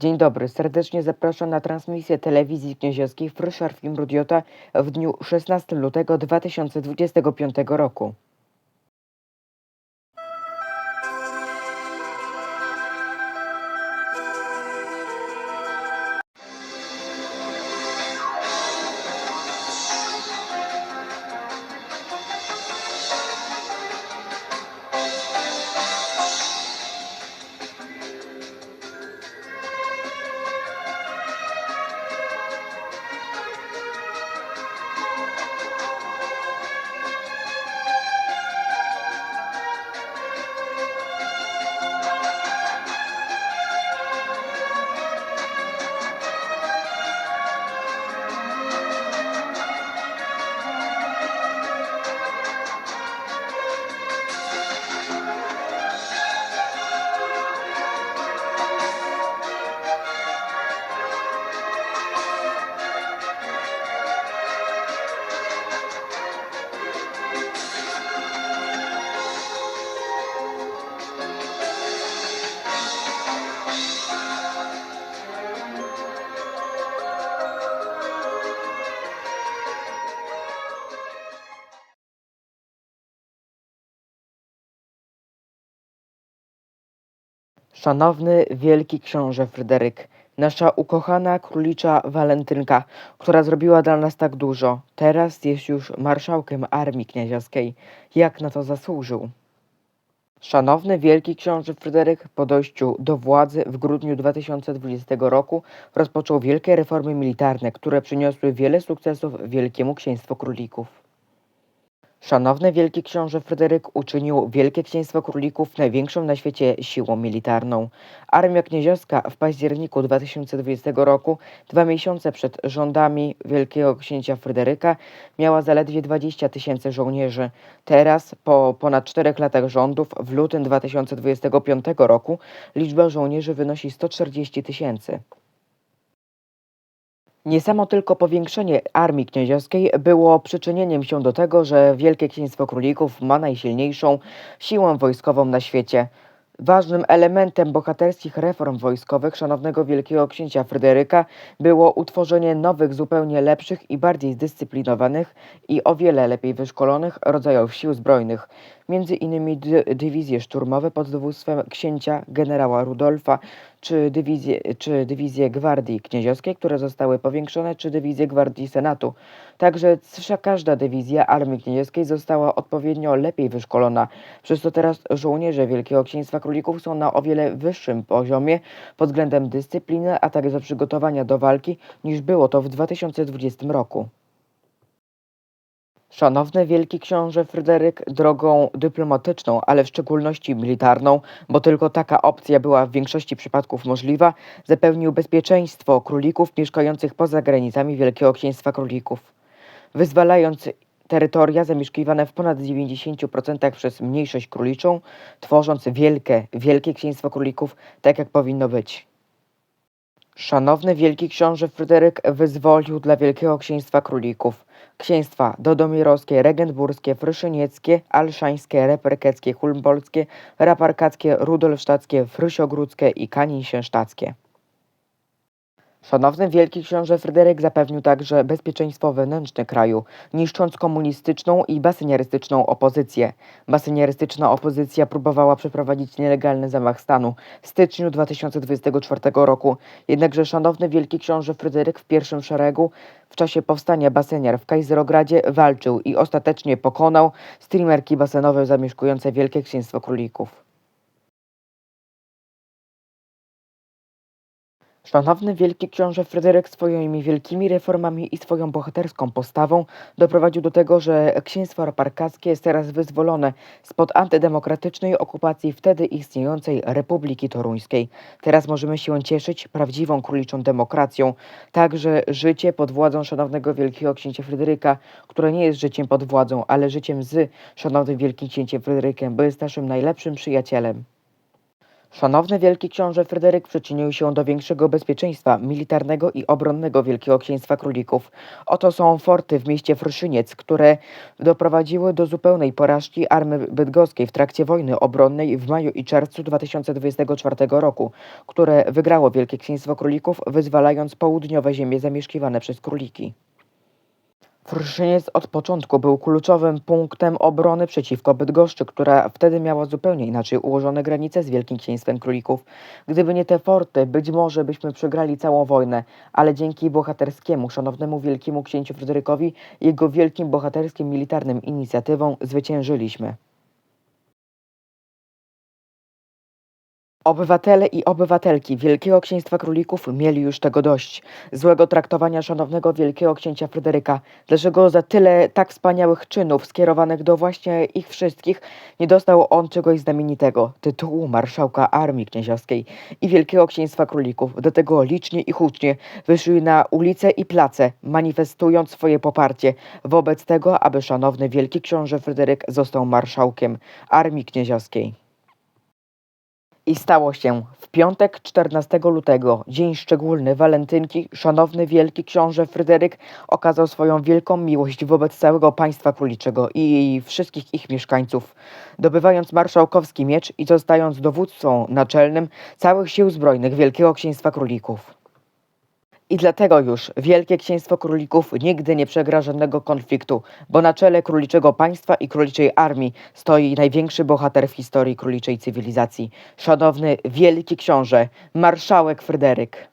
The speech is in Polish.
Dzień dobry, serdecznie zapraszam na transmisję telewizji knieziowskiej Fryszer Film Rudiota w dniu 16 lutego 2025 roku. Szanowny wielki książę Fryderyk, nasza ukochana królicza Walentynka, która zrobiła dla nas tak dużo, teraz jest już marszałkiem armii knieziowskiej. Jak na to zasłużył? Szanowny wielki książę Fryderyk po dojściu do władzy w grudniu 2020 roku rozpoczął wielkie reformy militarne, które przyniosły wiele sukcesów Wielkiemu Księstwu Królików. Szanowny Wielki Książę Fryderyk uczynił Wielkie Księstwo Królików największą na świecie siłą militarną. Armia knieziowska w październiku 2020 roku, dwa miesiące przed rządami Wielkiego Księcia Fryderyka, miała zaledwie 20 tysięcy żołnierzy. Teraz, po ponad czterech latach rządów, w lutym 2025 roku, liczba żołnierzy wynosi 140 tysięcy. Nie samo tylko powiększenie armii knieziowskiej było przyczynieniem się do tego, że Wielkie Księstwo Królików ma najsilniejszą siłę wojskową na świecie. Ważnym elementem bohaterskich reform wojskowych szanownego Wielkiego Księcia Fryderyka było utworzenie nowych, zupełnie lepszych i bardziej zdyscyplinowanych i o wiele lepiej wyszkolonych rodzajów sił zbrojnych, między innymi dy dywizje szturmowe pod dowództwem księcia generała Rudolfa, czy dywizje, czy dywizje Gwardii Knieziowskiej, które zostały powiększone, czy dywizje Gwardii Senatu. Także każda dywizja Armii Kniedziowskiej została odpowiednio lepiej wyszkolona, przez co teraz żołnierze Wielkiego Księstwa Królików są na o wiele wyższym poziomie pod względem dyscypliny, a także przygotowania do walki, niż było to w 2020 roku. Szanowny Wielki Książę Fryderyk drogą dyplomatyczną, ale w szczególności militarną, bo tylko taka opcja była w większości przypadków możliwa, zapewnił bezpieczeństwo królików mieszkających poza granicami Wielkiego Księstwa Królików. Wyzwalając terytoria zamieszkiwane w ponad 90% przez mniejszość króliczą, tworząc wielkie, wielkie księstwo królików, tak jak powinno być. Szanowny Wielki Książę Fryderyk wyzwolił dla Wielkiego Księstwa Królików księstwa dodomirowskie, regensburskie, fryszynieckie, alszańskie, reperkeckie, hulmbolskie, raparkackie, rudolfsztackie, frysiogródzkie i kaninsiensztackie. Szanowny Wielki Książę Fryderyk zapewnił także bezpieczeństwo wewnętrzne kraju, niszcząc komunistyczną i basyniarystyczną opozycję. Basyniarystyczna opozycja próbowała przeprowadzić nielegalny zamach stanu w styczniu 2024 roku, jednakże Szanowny Wielki Książę Fryderyk w pierwszym szeregu w czasie powstania baseniar w Kajzerogradzie walczył i ostatecznie pokonał streamerki basenowe zamieszkujące Wielkie Księstwo Królików. Szanowny Wielki Książę Fryderyk swoimi wielkimi reformami i swoją bohaterską postawą doprowadził do tego, że księstwo raparkackie jest teraz wyzwolone spod antydemokratycznej okupacji wtedy istniejącej Republiki Toruńskiej. Teraz możemy się cieszyć prawdziwą króliczą demokracją. Także życie pod władzą szanownego Wielkiego Księcia Fryderyka, które nie jest życiem pod władzą, ale życiem z szanownym Wielkim Księciem Fryderykiem, bo jest naszym najlepszym przyjacielem. Szanowny Wielki Książę Fryderyk przyczynił się do większego bezpieczeństwa militarnego i obronnego Wielkiego Księstwa Królików. Oto są forty w mieście Fruszyniec, które doprowadziły do zupełnej porażki armii bydgoskiej w trakcie wojny obronnej w maju i czerwcu 2024 roku, które wygrało Wielkie Księstwo Królików, wyzwalając południowe ziemie zamieszkiwane przez króliki. Fruszyniec od początku był kluczowym punktem obrony przeciwko Bydgoszczy, która wtedy miała zupełnie inaczej ułożone granice z Wielkim Księstwem Królików. Gdyby nie te forty, być może byśmy przegrali całą wojnę, ale dzięki bohaterskiemu, szanownemu Wielkiemu Księciu Fryderykowi jego wielkim bohaterskim militarnym inicjatywom zwyciężyliśmy. Obywatele i obywatelki Wielkiego Księstwa Królików mieli już tego dość. Złego traktowania szanownego Wielkiego Księcia Fryderyka. Dlaczego za tyle tak wspaniałych czynów skierowanych do właśnie ich wszystkich nie dostał on czegoś znamienitego, tytułu marszałka Armii Knieziowskiej i Wielkiego Księstwa Królików. Do tego licznie i hucznie wyszli na ulice i place, manifestując swoje poparcie wobec tego, aby szanowny Wielki Książę Fryderyk został marszałkiem Armii Knieziowskiej. I stało się. W piątek 14 lutego, dzień szczególny walentynki, szanowny wielki książę Fryderyk okazał swoją wielką miłość wobec całego państwa króliczego i wszystkich ich mieszkańców, dobywając marszałkowski miecz i zostając dowódcą naczelnym całych sił zbrojnych Wielkiego Księstwa Królików. I dlatego już Wielkie Księstwo Królików nigdy nie przegra żadnego konfliktu, bo na czele króliczego państwa i króliczej armii stoi największy bohater w historii króliczej cywilizacji, szanowny Wielki Książę, marszałek Fryderyk.